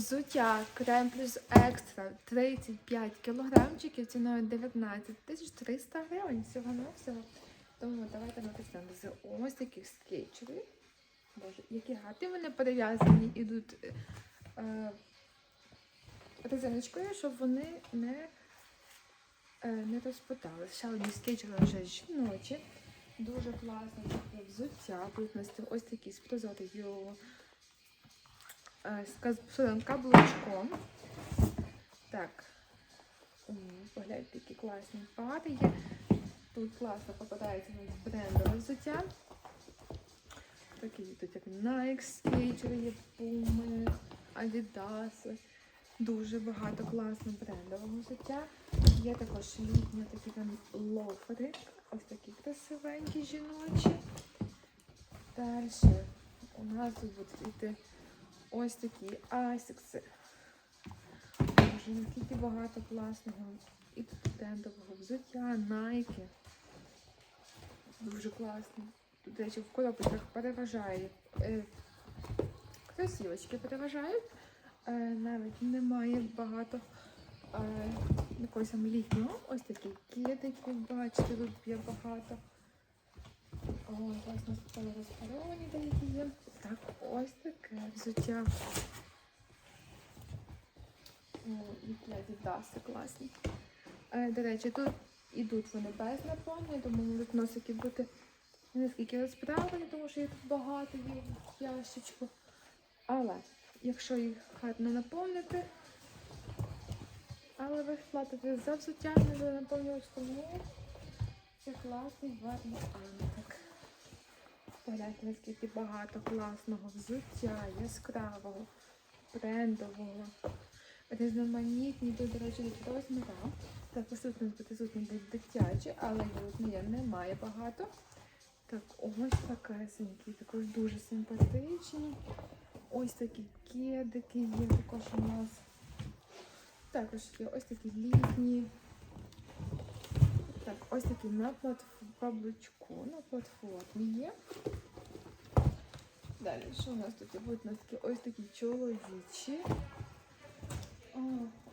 Взуття крем плюс екстра 35 кілограмчиків, ціною 19 тисяч 300 гривень всього на всього. Тому давайте ми почнемо з ось таких скетчерів. Боже, які гарні вони перев'язані, ідуть е, е, резиночкою, щоб вони не, е, не розпитали. Ще одні скетчери вже жіночі. Дуже класне взуття. Будуть нести ось такі з прозорою е, з каблучком. Так. Погляньте, які класні пари є. Тут класно попадається на брендове взуття. Такі тут як Nike, Skechers, є Puma, Adidas. Дуже багато класного брендового взуття. Є також літні такі там лофери. Ось такі красивенькі жіночі. Далі у нас будуть йти ось такі асікси. Боже, наскільки багато класного і брендового взуття, найки. Дуже класно. Тут, до речі, в коробочках переважає. Е, красивочки переважають. Е, навіть немає багато е, якогось там літнього. Ось такі кедики, бачите, тут є багато. О, класно розпаровані деякі є. Так, ось таке взуття. О, які адідаси класні. Е, до речі, тут ідуть вони без наповнення, тому можуть носики бути наскільки розправлені, тому що їх тут багато є в ящичку. Але якщо їх гарно наповнити, але ви платите за взуття, не за наповнювач, тому це класний антик. Погляньте, наскільки багато класного взуття, яскравого, брендового, різноманітні, тут, до речі, розміра. Так, нас будуть дитячі, але є, немає багато. Так, ось такесенькі, також дуже симпатичні. Ось такі кедики є також у нас. Також є ось такі літні. Так, ось такі на каблучку, на платформі є. Далі, що у нас тут? Будуть у нас такі ось такі чоловічі. О,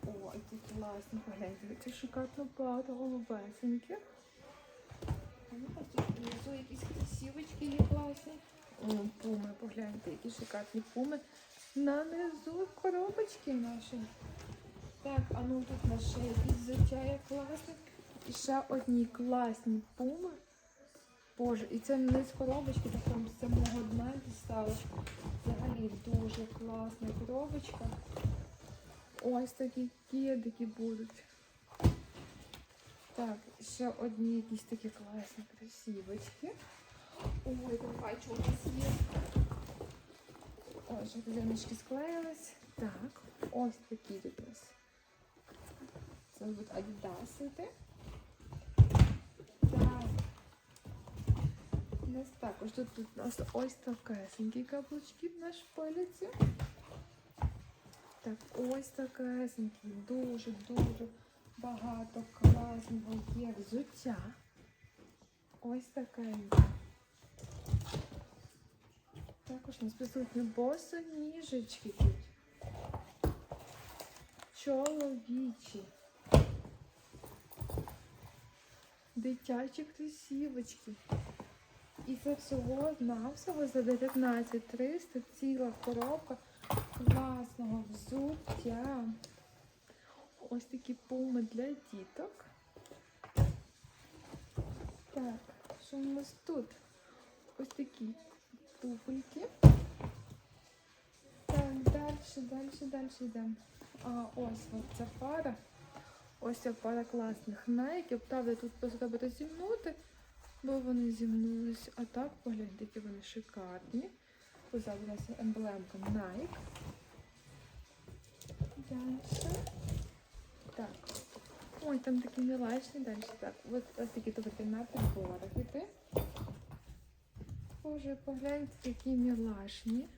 о, які класні, погляньте, це шикарно багато голубесеньких. Ну, внизу якісь красивочки є класні. О, пуми, погляньте, які шикарні пуми. На низу коробочки наші. Так, а ну тут на якісь взуття є. Ще одні класні пуми. Боже, і це не з коробочки, так там з самого дна дістала. Взагалі дуже класна коробочка. Ось такі кедики будуть. Так, ще одні якісь такі класні красивочки. Ой, там бачу, у нас є. Ще резиночки склеїлись. Так, ось такі тут у нас. Це будуть адідаси. У нас також тут, тут у нас ось такесенькі каблучки на шпиліці. Так, ось такесенькі, дуже-дуже багато класного є взуття. Ось таке. Також у нас присутні босоніжечки тут. Чоловічі. Дитячі кросівочки. І це всього навсього за 19 300 ціла коробка класного взуття. Ось такі пуми для діток. Так, що у нас тут? Ось такі туфельки. Так, далі, далі, далі йдемо. А ось от ця пара. Ось ця пара класних найків. Правда, тут треба розімнути, бо вони зімнулись. А так, погляньте, які вони шикарні. Позаду у нас емблемка Nike. Дальше. Так. Ой, там такі мілачні далі. Так, ось, такі туфельки на підборах іти. Боже, погляньте, які мілашні.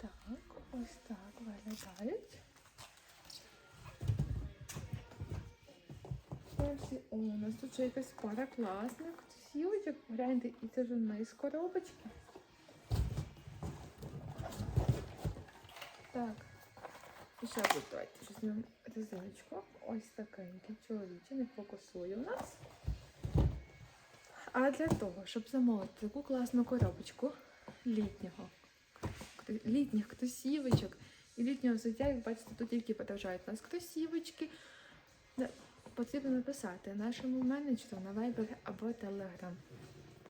Так, ось так виглядають. О, у нас тут ще якась пара класних сілочок. Гляньте, і це вже не з коробочки. Так, І ще буде, давайте візьмемо резиночку. Ось такенький чоловічий, не фокусує у нас. А для того, щоб замовити таку класну коробочку літнього, літніх кросівочок і літнього взуття, як бачите, тут тільки подовжають нас кросівочки. Потрібно написати нашому менеджеру на Viber або Telegram.